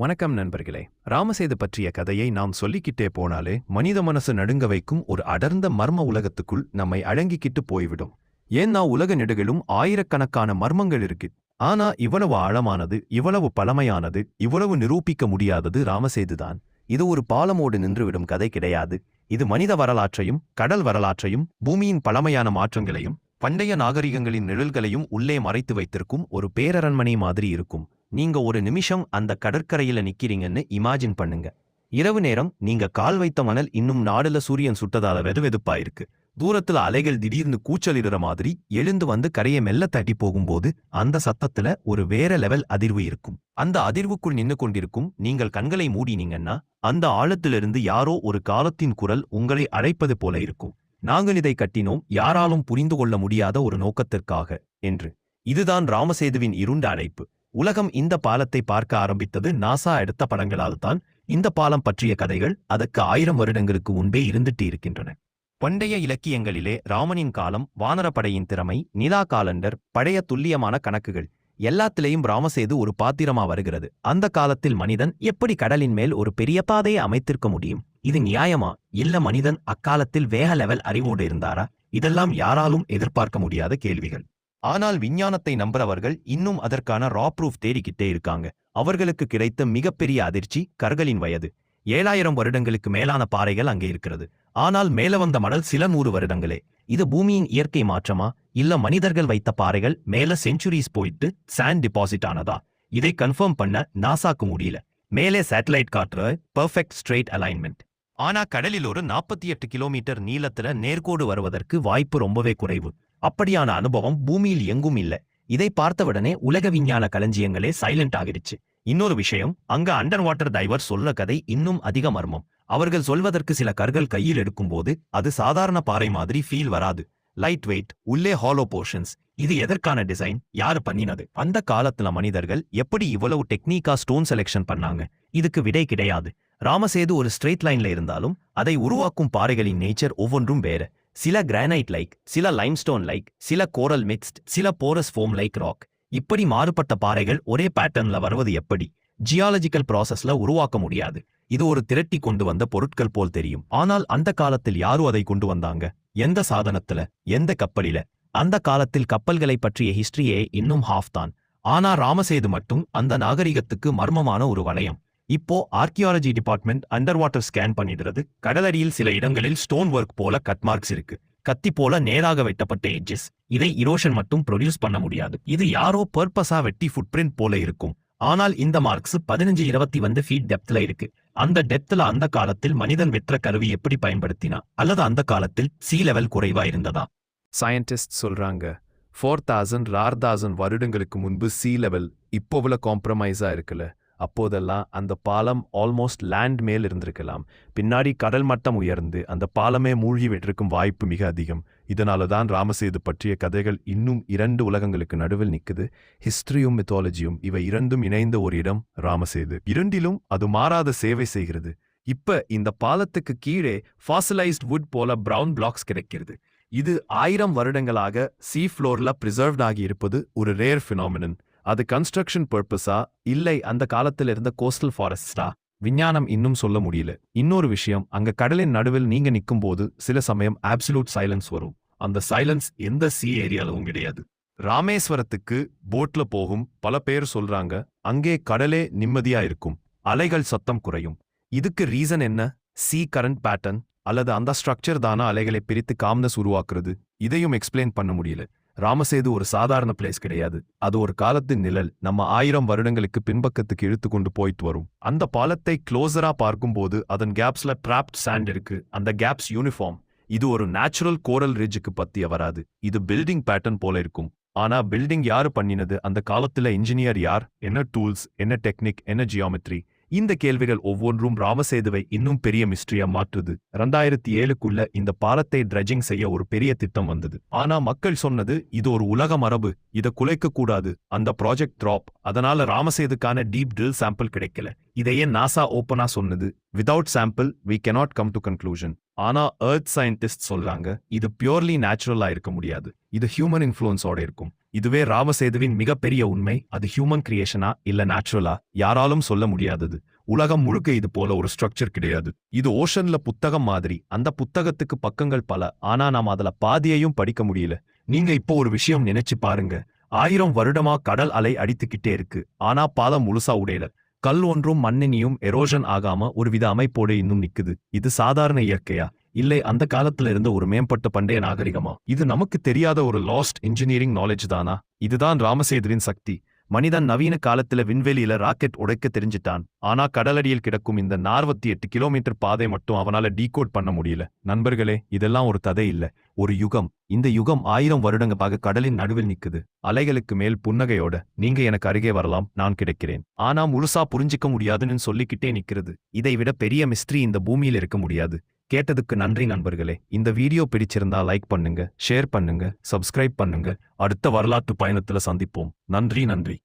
வணக்கம் நண்பர்களே. ராமசேது பற்றிய கதையை நாம் சொல்லிக்கிட்டே போனாலே மனித மனசு நடுங்க வைக்கும் ஒரு அடர்ந்த மர்ம உலகத்துக்குள் நம்மை அடங்கிக்கிட்டு போய்விடும். ஏன்னா உலக நெடுகிலும் ஆயிரக்கணக்கான மர்மங்கள் இருக்கு. ஆனா இவ்வளவு ஆழமானது இவ்வளவு பழமையானது இவ்வளவு நிரூபிக்க முடியாதது ராமசேதுதான். இது ஒரு பாலமோடு நின்றுவிடும் கதை கிடையாது. இது மனித வரலாற்றையும் கடல் வரலாற்றையும் பூமியின் பழமையான மாற்றங்களையும் பண்டைய நாகரிகங்களின் நிழல்களையும் உள்ளே மறைத்து வைத்திருக்கும் ஒரு பேரரண்மனை மாதிரி இருக்கும். நீங்க ஒரு நிமிஷம் அந்த கடற்கரையில நிக்கிறீங்கன்னு இமேஜின் பண்ணுங்க. இரவு நேரம் நீங்க கால் வைத்த மணல் இன்னும் நாடுல சூரியன் சுட்டதால வெதுவெதுப்பா இருக்கு தூரத்துல அலைகள் திடீர்னு கூச்சலிடுற மாதிரி எழுந்து வந்து கரையை மெல்ல தட்டி போகும்போது அந்த சத்தத்துல ஒரு வேற லெவல் அதிர்வு இருக்கும். அந்த அதிர்வுக்குள் நின்னு கொண்டிருக்கும் நீங்கள் கண்களை மூடினீங்கன்னா அந்த ஆழத்திலிருந்து யாரோ ஒரு காலத்தின் குரல் உங்களை அழைப்பது போல இருக்கும். நாங்கள் இதை கட்டினோம் யாராலும் புரிந்து கொள்ள முடியாத ஒரு நோக்கத்திற்காக என்று. இதுதான் ராமசேதுவின் இருண்ட அழைப்பு. உலகம் இந்த பாலத்தை பார்க்க ஆரம்பித்தது நாசா எடுத்த படங்களால் தான் இந்த பாலம் பற்றிய கதைகள் அதற்கு ஆயிரம் வருடங்களுக்கு முன்பே இருந்துட்டு இருக்கின்றன பண்டைய இலக்கியங்களிலே ராமனின் காலம் வானரப்படையின் திறமை நிலா காலண்டர் பழைய துல்லியமான கணக்குகள் எல்லாத்திலேயும் ராமசேது ஒரு பாத்திரமா வருகிறது. அந்த காலத்தில் மனிதன் எப்படி கடலின் மேல் ஒரு பெரிய பாதையை அமைத்திருக்க முடியும்? இது நியாயமா? இல்ல மனிதன் அக்காலத்தில் வேக லெவல் அறிவோடு இருந்தாரா? இதெல்லாம் யாராலும் எதிர்பார்க்க முடியாத கேள்விகள். ஆனால் விஞ்ஞானத்தை நம்புறவர்கள் இன்னும் அதற்கான ரா ப்ரூஃப் தேடிக்கிட்டே இருக்காங்க. அவர்களுக்கு கிடைத்த மிகப்பெரிய அதிர்ச்சி கர்களின் வயது. ஏழாயிரம் வருடங்களுக்கு மேலான பாறைகள் அங்கே இருக்கிறது. ஆனால் மேல வந்த மடல் சில நூறு வருடங்களே. இது பூமியின் இயற்கை மாற்றமா? இல்ல மனிதர்கள் வைத்த பாறைகள் மேல செஞ்சுரிஸ் போயிட்டு சாண்ட் டிபாசிட் ஆனதா? இதை கன்ஃபார்ம் பண்ண நாசாக்கு முடியல. மேலே சேட்டலைட் காட்டுற பெர்ஃபெக்ட் ஸ்ட்ரெயிட் அலைன்மெண்ட் ஆனா கடலில் ஒரு நாற்பத்தி எட்டு கிலோமீட்டர் நீளத்துல நேர்கோடு வருவதற்கு வாய்ப்பு ரொம்பவே குறைவு. அப்படியான அனுபவம் பூமியில் எங்கும் இல்ல. இதை பார்த்தவுடனே உலக விஞ்ஞான களஞ்சியங்களே சைலண்ட் ஆகிடுச்சு. இன்னொரு விஷயம் அங்க அண்டர் வாட்டர் டைவர் சொல்ற கதை இன்னும் அதிக மர்மம். அவர்கள் சொல்வதற்கு சில கற்கள் கையில் எடுக்கும்போது அது சாதாரண பாறை மாதிரி ஃபீல் வராது. லைட் வெயிட் உள்ளே ஹாலோ போர்ஷன்ஸ் இது எதற்கான டிசைன் யாரு பண்ணினது? அந்த காலத்துல மனிதர்கள் எப்படி இவ்வளவு டெக்னிக்கா ஸ்டோன் செலெக்ஷன் பண்ணாங்க? இதுக்கு விடை கிடையாது. ராமசேது ஒரு ஸ்ட்ரெயிட் லைன்ல இருந்தாலும் அதை உருவாக்கும் பாறைகளின் நேச்சர் ஒவ்வொன்றும் வேற. சில கிரானைட் லைக் சில லைம்ஸ்டோன் லைக் சில கோரல் மிக்ஸ்ட் சில போரஸ் ஃபோம் லைக் ராக் இப்படி மாறுபட்ட பாறைகள் ஒரே பேட்டர்ன்ல வருவது எப்படி? ஜியாலஜிக்கல் ப்ராசஸ்ல உருவாக்க முடியாது. இது ஒரு திரட்டி கொண்டு வந்த பொருட்கள் போல் தெரியும். ஆனால் அந்த காலத்தில் யாரும் அதை கொண்டு வந்தாங்க? எந்த சாதனத்துல? எந்த கப்பலில? அந்த காலத்தில் கப்பல்களை பற்றிய ஹிஸ்டரியே இன்னும் ஹாஃப் தான். ஆனா ராமசேது மட்டும் அந்த நாகரிகத்துக்கு மர்மமான ஒரு வளையம். இப்போ archaeology department under water scan பண்ணிடுறது. கடலடியில் சில இடங்களில் ஸ்டோன் ஒர்க் போல கட் மார்க்ஸ் இருக்கு. கத்தி போல நேராக வெட்டப்பட்ட எட்ஜஸ் இதை இரோஷன் மட்டும் ப்ரொடியூஸ் பண்ண முடியாது. இது யாரோ பர்பஸா வெட்டி ஃபுட்பிரிண்ட் போல இருக்கும். ஆனால் இந்த மார்க்ஸ் பதினஞ்சு இருபத்தி வந்து ஃபீட் டெப்த்ல இருக்கு. அந்த டெப்த்ல அந்த காலத்தில் மனிதன் வெற்ற கருவி எப்படி பயன்படுத்தினா அல்லது அந்த காலத்தில் சி லெவல் குறைவா இருந்ததா? சயின்டிஸ்ட் சொல்றாங்க ஃபோர் தௌசண்ட் ஆறு தௌசண்ட் வருடங்களுக்கு முன்பு சி லெவல் இப்போவுல காம்ப்ரமைஸா இருக்குல்ல. அப்போதெல்லாம் அந்த பாலம் ஆல்மோஸ்ட் லேண்ட் மேல் இருந்திருக்கலாம். பின்னாடி கடல் மட்டம் உயர்ந்து அந்த பாலமே மூழ்கி விட்டிருக்கும் வாய்ப்பு மிக அதிகம். இதனால தான் ராமசேது பற்றிய கதைகள் இன்னும் இரண்டு உலகங்களுக்கு நடுவில் நிக்குது. ஹிஸ்டரியும் மித்தாலஜியும் இவை இரண்டும் இணைந்த ஒரு இடம் ராமசேது. இரண்டிலும் அது மாறாத சேவை செய்கிறது. இப்ப இந்த பாலத்துக்கு கீழே ஃபாசிலைஸ்ட் வுட் போல பிரவுன் பிளாக்ஸ் கிடைக்கிறது. இது ஆயிரம் வருடங்களாக சீ ஃப்ளோர்ல பிரிசர்வ்ட் ஆகி இருப்பது ஒரு ரேர் ஃபினாமினன் அது கன்ஸ்ட்ரக்ஷன் பர்பஸா இல்லை அந்த காலத்தில் இருந்த கோஸ்டல் ஃபாரஸ்டா விஞ்ஞானம் இன்னும் சொல்ல முடியல. இன்னொரு விஷயம் அங்க கடலின் நடுவில் நீங்க நிக்கும்போது சில சமயம் ஆப்சலூட் சைலன்ஸ் வரும். அந்த சைலன்ஸ் எந்த சி ஏரியாலவும் கிடையாது. ராமேஸ்வரத்துக்கு போட்ல போகும் பல பேர் சொல்றாங்க அங்கே கடலே நிம்மதியா இருக்கும். அலைகள் சத்தம் குறையும். இதுக்கு ரீசன் என்ன? சி கரண்ட் பேட்டர்ன் அல்லது அந்த ஸ்ட்ரக்சர் தானா அலைகளை பிரித்து காம்னஸ் உருவாக்குறது? இதையும் எக்ஸ்பிளைன் பண்ண முடியல. ராமசேது ஒரு சாதாரண பிளேஸ் கிடையாது. அது ஒரு காலத்தின் நிழல். நம்ம ஆயிரம் வருடங்களுக்கு பின்பக்கத்துக்கு இழுத்து கொண்டு போயிட்டு வரும். அந்த பாலத்தை க்ளோசரா பார்க்கும்போது அதன் கேப்ஸ்ல ட்ராப்ட் சாண்ட் இருக்கு. அந்த கேப்ஸ் யூனிஃபார்ம் இது ஒரு நேச்சுரல் கோரல் ரிட்ஜுக்கு பத்திய வராது. இது பில்டிங் பேட்டர்ன் போல இருக்கும். ஆனா பில்டிங் யாரு பண்ணினது? அந்த காலத்துல இன்ஜினியர் யார்? என்ன டூல்ஸ் என்ன டெக்னிக் என்ன ஜியாமெட்ரி இந்த கேள்விகள் ஒவ்வொன்றும் ராமசேதுவை இன்னும் பெரிய மிஸ்ட்ரியா மாற்றுது. ரெண்டாயிரத்தி ஏழுக்குள்ள இந்த பாலத்தை ட்ரெஜிங் செய்ய ஒரு பெரிய திட்டம் வந்தது. ஆனா மக்கள் சொன்னது இது ஒரு உலக மரபு இத குலைக்க கூடாது அந்த ப்ராஜெக்ட் டிராப் அதனால ராமசேதுக்கான டீப் ட்ரில் சாம்பிள் கிடைக்கல. இதையே நாசா ஓப்பனா சொன்னது without sample we cannot come to conclusion ஆனா எர்த் சயின்டிஸ்ட் சொல்றாங்க இது பியூர்லி நேச்சுரலா இருக்க முடியாது. இது ஹியூமன் இன்ஃப்ளூயன்ஸோட இருக்கும். இதுவே ராமசேதுவின் மிகப்பெரிய உண்மை. அது ஹியூமன் கிரியேஷனா இல்ல நேச்சுரலா யாராலும் சொல்ல முடியாதது. உலகம் முழுக்க இது போல ஒரு ஸ்ட்ரக்சர் கிடையாது. இது ஓஷன்ல புத்தகம் மாதிரி. அந்த புத்தகத்துக்கு பக்கங்கள் பல. ஆனா நாம அதுல பாதியையும் படிக்க முடியல. நீங்க இப்போ ஒரு விஷயம் நினைச்சு பாருங்க. ஆயிரம் வருடமா கடல் அலை அடித்துக்கிட்டே இருக்கு. ஆனா பாலம் முழுசா உடையல. கல் ஒன்றும் மண்ணினியும் எரோஷன் ஆகாம ஒரு வித அமைப்போடு இன்னும் நிக்குது. இது சாதாரண இயற்கையா? இல்லை அந்த காலத்துல இருந்த ஒரு மேம்பட்ட பண்டைய நாகரிகமா? இது நமக்கு தெரியாத ஒரு லாஸ்ட் இன்ஜினியரிங் நாலேஜ் தானா? இதுதான் ராமசேதுவின் சக்தி. மனிதன் நவீன காலத்துல விண்வெளியில ராக்கெட் உடைக்க தெரிஞ்சிட்டான். ஆனா கடலடியில் கிடக்கும் இந்த நாற்பத்தி எட்டு கிலோமீட்டர் பாதை மட்டும் அவனால டீகோட் பண்ண முடியல. நண்பர்களே இதெல்லாம் ஒரு கதை இல்ல. ஒரு யுகம். இந்த யுகம் ஆயிரம் வருடங்களாக கடலின் நடுவில் நிக்குது. அலைகளுக்கு மேல் புன்னகையோட நீங்க எனக்கு அருகே வரலாம் நான் கிடைக்கிறேன். ஆனா முழுசா புரிஞ்சிக்க முடியாதுன்னு சொல்லிக்கிட்டே நிக்கிறது. இதை விட பெரிய மிஸ்ட்ரி இந்த பூமியில் இருக்க முடியாது. கேட்டதுக்கு நன்றி நண்பர்களே. இந்த வீடியோ பிடிச்சிருந்தா லைக் பண்ணுங்க ஷேர் பண்ணுங்க சப்ஸ்கிரைப் பண்ணுங்க. அடுத்த வரலாற்று பயணத்துல சந்திப்போம். நன்றி நன்றி.